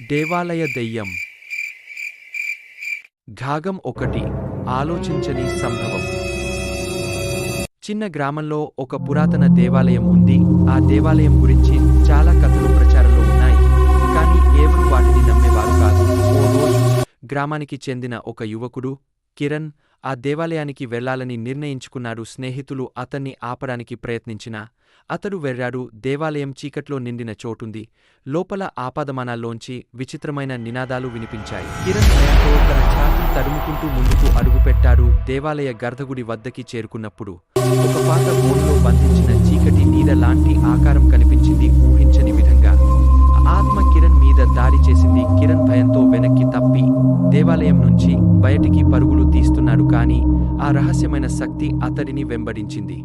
దేవాలయ దెయ్యం. ఘాగం ఒకటి ఆలోచించని సంభవం. చిన్న గ్రామంలో ఒక పురాతన దేవాలయం ఉంది. ఆ దేవాలయం గురించి చాలా కథలు ప్రచారంలో ఉన్నాయి. కానీ ఎవరు వాటిని నమ్మేవారు కాదు. ఓ రోజు గ్రామానికి చెందిన ఒక యువకుడు కిరణ్ ఆ దేవాలయానికి వెళ్ళాలని నిర్ణయించుకున్నాడు స్నేహితులు అతన్ని ఆపడానికి ప్రయత్నించినా. అతడు వెర్రాడు దేవాలయం చీకట్లో నిండిన చోటుంది. లోపల ఆపాదమానాల్లోంచి విచిత్రమైన నినాదాలు వినిపించాయి. కిరణ్ భయంతో తన ఛాతి తడుముకుంటూ ముందుకు అడుగుపెట్టాడు దేవాలయ గర్ధగుడి వద్దకి చేరుకున్నప్పుడు. ఒక పాత బోన్లో బంధించిన చీకటి నీడ లాంటి ఆకారం కనిపి దేవాలయం నుంచి బయటికి పరుగులు తీస్తున్నాడు కానీ ఆ రహస్యమైన శక్తి అతడిని వెంబడించింది.